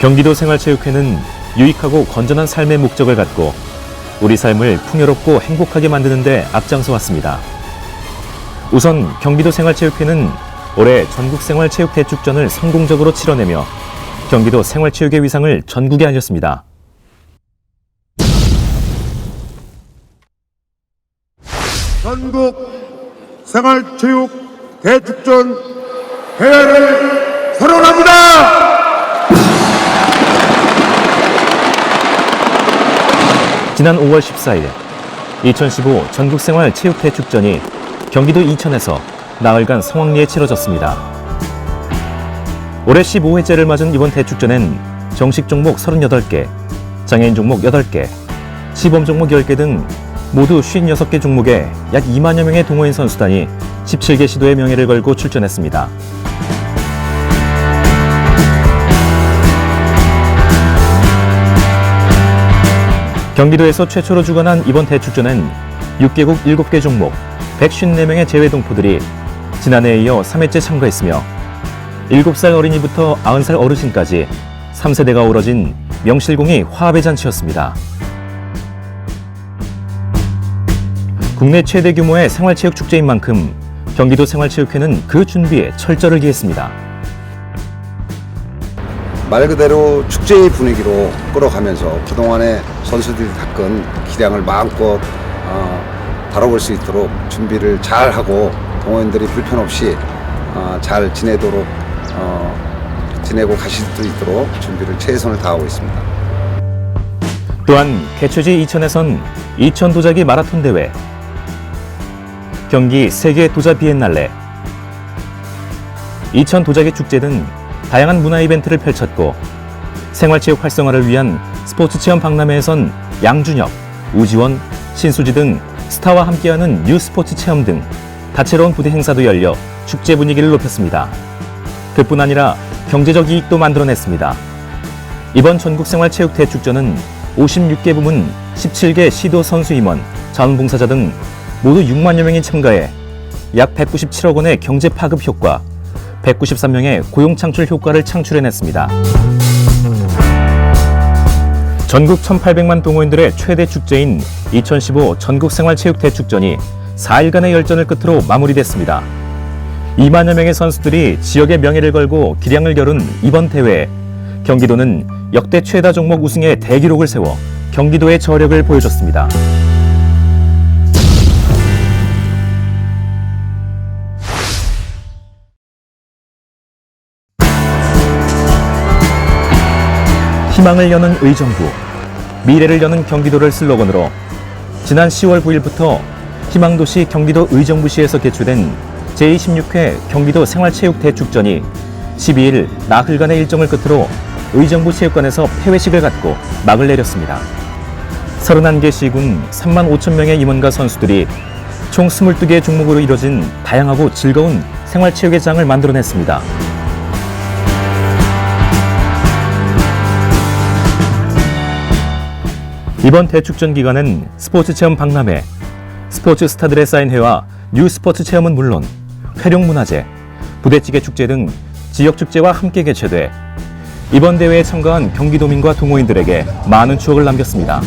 경기도 생활체육회는 유익하고 건전한 삶의 목적을 갖고 우리 삶을 풍요롭고 행복하게 만드는 데 앞장서 왔습니다. 우선 경기도 생활체육회는 올해 전국 생활체육 대축전을 성공적으로 치러내며 경기도 생활체육의 위상을 전국에 알렸습니다. 전국 생활체육 대축전 대회를 선언합니다. 지난 5월 14일 2015 전국생활 체육대 축전이 경기도 이천에서 나흘간 성황리에 치러졌습니다. 올해 15회째를 맞은 이번 대축전엔 정식 종목 38개, 장애인 종목 8개, 시범 종목 10개 등 모두 56개 종목에 약 2만여 명의 동호인 선수단이 17개 시도의 명예를 걸고 출전했습니다. 경기도에서 최초로 주관한 이번 대축전은 6개국 7개 종목 154명의 제외 동포들이 지난해에 이어 3회째 참가했으며 7살 어린이부터 90살 어르신까지 3세대가 어우러진 명실공히 화합의 잔치였습니다. 국내 최대 규모의 생활체육 축제인 만큼 경기도 생활체육회는 그 준비에 철저를 기했습니다. 말 그대로 축제의 분위기로 끌어가면서 그동안에 선수들이 닦은 기량을 마음껏 어, 다뤄볼 수 있도록 준비를 잘 하고 동호인들이 불편 없이 어, 잘 지내도록 어, 지내고 가실 수 있도록 준비를 최선을 다하고 있습니다. 또한 개최지 이천에선 이천 도자기 마라톤 대회, 경기 세계 도자 비엔날레, 이천 도자기 축제 등 다양한 문화 이벤트를 펼쳤고 생활체육 활성화를 위한 스포츠 체험 박람회에선 양준혁, 우지원, 신수지 등 스타와 함께하는 뉴 스포츠 체험 등 다채로운 부대 행사도 열려 축제 분위기를 높였습니다. 그뿐 아니라 경제적 이익도 만들어냈습니다. 이번 전국생활체육 대축전은 56개 부문 17개 시도 선수 임원, 자원봉사자 등 모두 6만여 명이 참가해 약 197억 원의 경제 파급 효과, 193명의 고용 창출 효과를 창출해냈습니다. 전국 1,800만 동호인들의 최대 축제인 2015 전국생활체육대축전이 4일간의 열전을 끝으로 마무리됐습니다. 2만여 명의 선수들이 지역의 명예를 걸고 기량을 겨룬 이번 대회에 경기도는 역대 최다 종목 우승의 대기록을 세워 경기도의 저력을 보여줬습니다. 희망을 여는 의정부, 미래를 여는 경기도를 슬로건으로 지난 10월 9일부터 희망도시 경기도 의정부시에서 개최된 제26회 경기도 생활체육대축전이 12일 나흘간의 일정을 끝으로 의정부 체육관에서 폐회식을 갖고 막을 내렸습니다. 31개 시군 3만 5천 명의 임원과 선수들이 총 22개 종목으로 이뤄진 다양하고 즐거운 생활체육의 장을 만들어냈습니다. 이번 대축전 기간은 스포츠 체험 박람회, 스포츠 스타들의 사인회와 뉴 스포츠 체험은 물론 회룡 문화제, 부대찌개 축제 등 지역 축제와 함께 개최돼 이번 대회에 참가한 경기도민과 동호인들에게 많은 추억을 남겼습니다.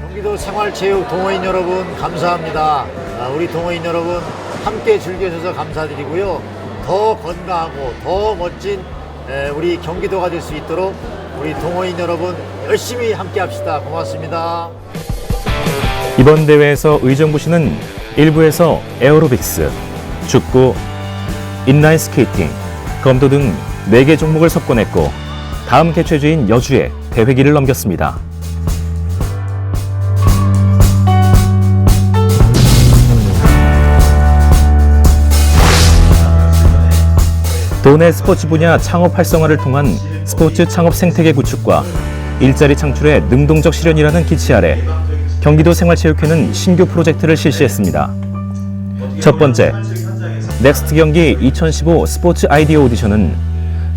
경기도 생활체육 동호인 여러분 감사합니다. 아, 우리 동호인 여러분 함께 즐겨주셔서 감사드리고요. 더 건강하고 더 멋진 에, 우리 경기도가 될 수 있도록 우리 동호인 여러분 열심히 함께 합시다. 고맙습니다. 이번 대회에서 의정부시는 일부에서 에어로빅스, 축구, 인라인 스케이팅, 검도 등 4개 종목을 석권했고 다음 개최주인 여주에 대회기를 넘겼습니다. 도내 스포츠 분야 창업 활성화를 통한 스포츠 창업 생태계 구축과 일자리 창출의 능동적 실현이라는 기치 아래 경기도 생활체육회는 신규 프로젝트를 실시했습니다. 첫 번째, 넥스트 경기 2015 스포츠 아이디어 오디션은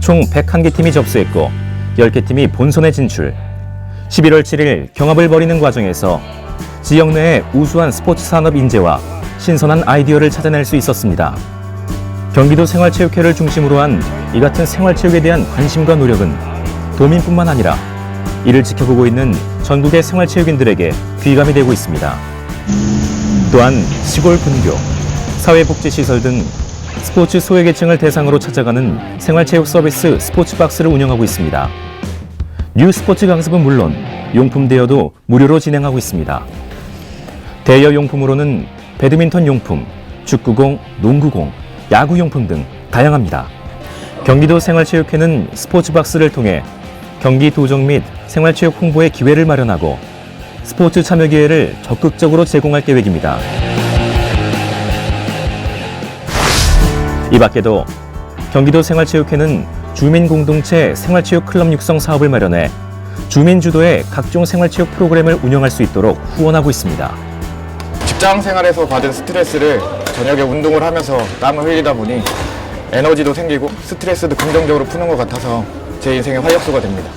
총 101개 팀이 접수했고 10개 팀이 본선에 진출. 11월 7일 경합을 벌이는 과정에서 지역 내의 우수한 스포츠 산업 인재와 신선한 아이디어를 찾아낼 수 있었습니다. 경기도 생활체육회를 중심으로 한이 같은 생활체육에 대한 관심과 노력은 도민뿐만 아니라 이를 지켜보고 있는 전국의 생활체육인들에게 귀감이 되고 있습니다. 또한 시골 분교, 사회복지시설 등 스포츠 소외계층을 대상으로 찾아가는 생활체육 서비스 스포츠박스를 운영하고 있습니다. 뉴 스포츠 강습은 물론 용품 대여도 무료로 진행하고 있습니다. 대여 용품으로는 배드민턴 용품, 축구공, 농구공, 야구 용품 등 다양합니다. 경기도 생활체육회는 스포츠박스를 통해 경기 도정 및 생활체육 홍보의 기회를 마련하고 스포츠 참여 기회를 적극적으로 제공할 계획입니다. 이 밖에도 경기도 생활체육회는 주민공동체 생활체육 클럽 육성 사업을 마련해 주민 주도의 각종 생활체육 프로그램을 운영할 수 있도록 후원하고 있습니다. 직장 생활에서 받은 스트레스를 저녁에 운동을 하면서 땀을 흘리다 보니 에너지도 생기고 스트레스도 긍정적으로 푸는 것 같아서 제 인생의 활력소가 됩니다.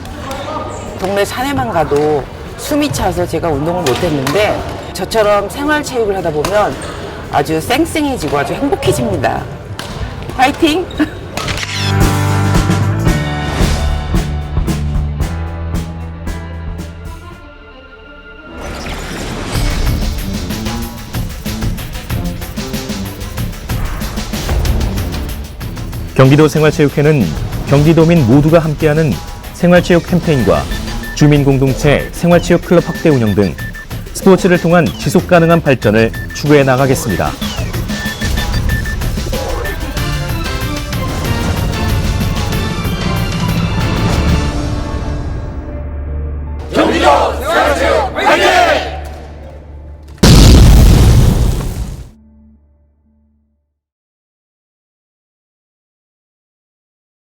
동네 산에만 가도 숨이 차서 제가 운동을 못했는데 저처럼 생활체육을 하다 보면 아주 쌩쌩해지고 아주 행복해집니다. 화이팅! 경기도 생활체육회는 경기도민 모두가 함께하는 생활체육 캠페인과 주민공동체 생활체육 클럽 확대 운영 등 스포츠를 통한 지속 가능한 발전을 추구해 나가겠습니다.